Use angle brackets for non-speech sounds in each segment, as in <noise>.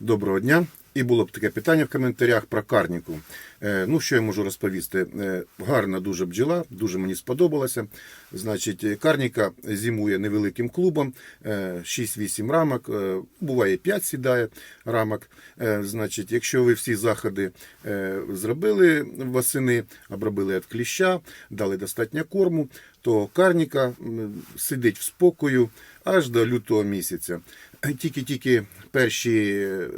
Доброго дня. І було б таке питання в коментарях про карніку. Е, ну, що я можу розповісти? Е, гарна дуже бджола, дуже мені сподобалося. Значить, карніка зимує невеликим клубом, е, 6-8 рамок, е, буває 5 сідає рамок. Значить, якщо ви всі заходи зробили восени, обробили від кліща, дали достатньо корму, то карніка сидить в спокою аж до лютого місяця. Тільки-тільки перші е,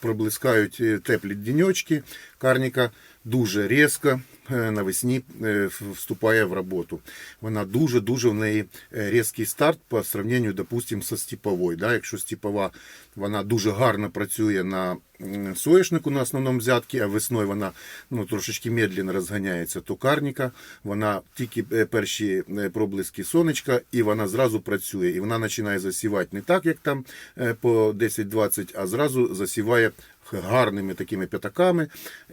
проблискають е, теплі діньочки, карніка дуже різко е, навесні е, вступає в роботу. Вона дуже-дуже в неї е, різкий старт по сравненню, допустим, со степовою. Да? Якщо степова вона дуже гарно працює на м, соняшнику на основному взятки, а весною вона ну, трошечки медленно розганяється, то карніка, вона тільки перші проблиски сонечка, і вона зразу працює. І вона починає засівати не так, як там по 10-20, а зразу засіває гарними такими п'ятаками,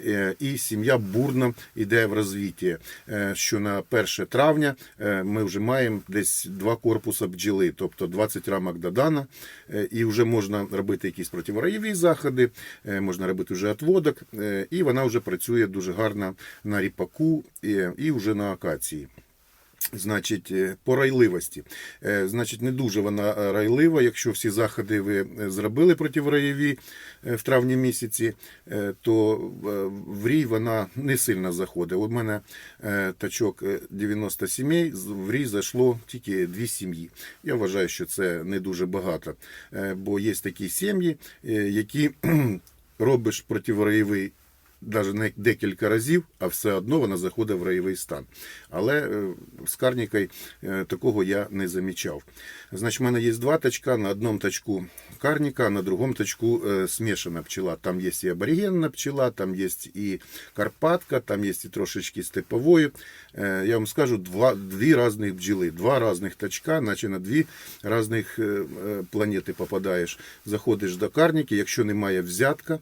е, і сім'я бурно йде в розвиття. Е, Що на 1 травня е, ми вже маємо десь два корпуси бджіли, тобто 20 рамок додана, і вже можна робити якісь противораєві заходи, можна робити вже отводок, і вона вже працює дуже гарно на ріпаку і вже на акації. Значить, е, по райливості. Е, Значить, не дуже вона е, райлива. Якщо всі заходи ви зробили противораєві е, в травні місяці, то в рій вона не сильно заходить. У мене тачок е, 90 сімей, в рій зайшло тільки дві сім'ї. Я вважаю, що це не дуже багато, бо є такі сім'ї, які <clears throat> робиш противораєвий навіть не декілька разів, а все одно вона заходить в раєвий стан. Але е, з карнікою е, такого я не замічав. Значить, в мене є два тачка. На одному тачку карніка, а на другому тачку е, смішана пчела. Там є і аборигенна пчела, там є і Карпатка, там є і трошечки степової. Я вам скажу, два, дві різних бджіли, два різних тачка, наче на дві різних планети попадаєш. Заходиш до карніки, якщо немає взятка,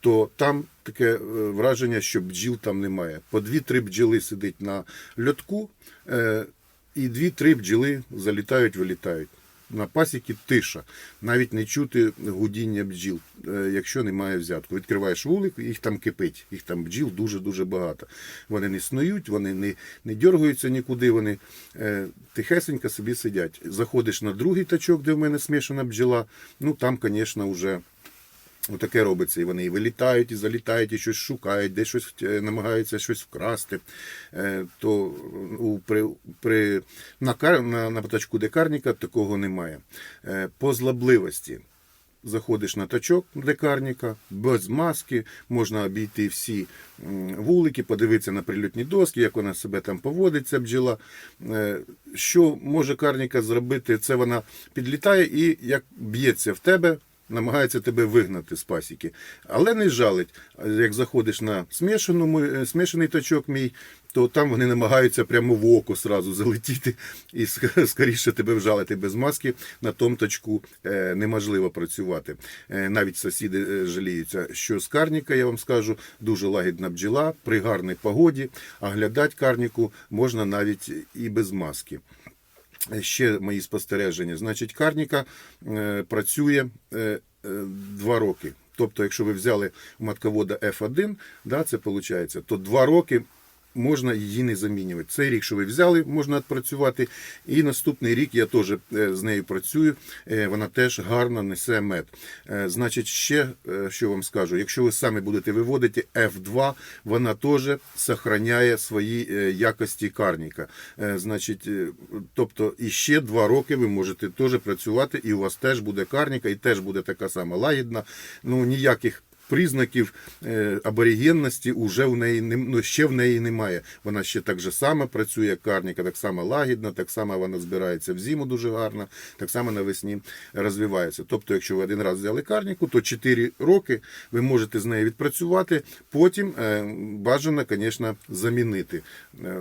то там таке е, враження, що бджіл там немає. По дві-три бджіли сидить на льотку, е, і дві-три бджіли залітають, вилітають. На пасіки тиша. Навіть не чути гудіння бджіл, е, якщо немає взятку. Відкриваєш вулик, їх там кипить, їх там бджіл дуже-дуже багато. Вони не снують, вони не, не дергаються нікуди, вони е, тихесенько собі сидять. Заходиш на другий тачок, де в мене смішана бджіла, ну там, звісно, вже Отаке робиться, і вони і вилітають, і залітають, і щось шукають, десь щось е, намагаються щось вкрасти. Е, То у, при, при, на, на, на птачку декарніка такого немає. Е, По злобливості. Заходиш на тачок декарніка, без маски, можна обійти всі вулики, подивитися на прильотні доски, як вона себе там поводить, ця бджіла. Що може карніка зробити? Це вона підлітає і як б'ється в тебе, намагається тебе вигнати з пасіки. Але не жалить. Як заходиш на смішану, е, смішаний тачок мій, то там вони намагаються прямо в око сразу залетіти і <laughs> скоріше тебе вжалити без маски. На тому тачку е, неможливо працювати. Е, Навіть сусіди жаліються, що з карніка, я вам скажу, дуже лагідна бджіла при гарній погоді, а глядати карніку можна навіть і без маски. Ще мої спостереження. Значить, карніка е, працює е, е, два роки. Тобто, якщо ви взяли матковода F1, да, це виходить, то два роки можна її не замінювати. Цей рік, що ви взяли, можна відпрацювати. І наступний рік я теж е, з нею працюю. Е, Вона теж гарно несе мед. Е, Значить, ще що вам скажу, якщо ви самі будете виводити F2, вона теж сохраняє свої якості карніка. Значить, тобто і ще два роки ви можете теж працювати, і у вас теж буде карніка, і теж буде така сама лагідна. Ну ніяких. Признаків е, аборигенності уже в неї не, ну, ще в неї немає. Вона ще так же само працює, як карніка, так само лагідна, так само вона збирається в зиму дуже гарно, так само навесні розвивається. Тобто, якщо ви один раз взяли карніку, то 4 роки ви можете з нею відпрацювати, потім е, бажано, звісно, замінити, е,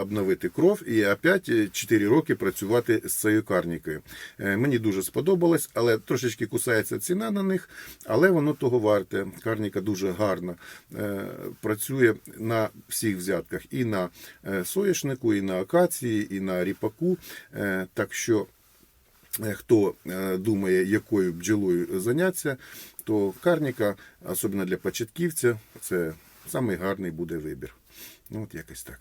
обновити кров і опять е, 4 роки працювати з цією карнікою. Мені дуже сподобалось, але трошечки кусається ціна на них, але воно того варте. Карніка дуже гарно е, працює на всіх взятках і на е, соняшнику, і на акації, і на ріпаку. Е, Так що хто думає, якою бджолою заняття, то карніка, особливо для початківця, це самий гарний буде вибір. Ну, от якось так.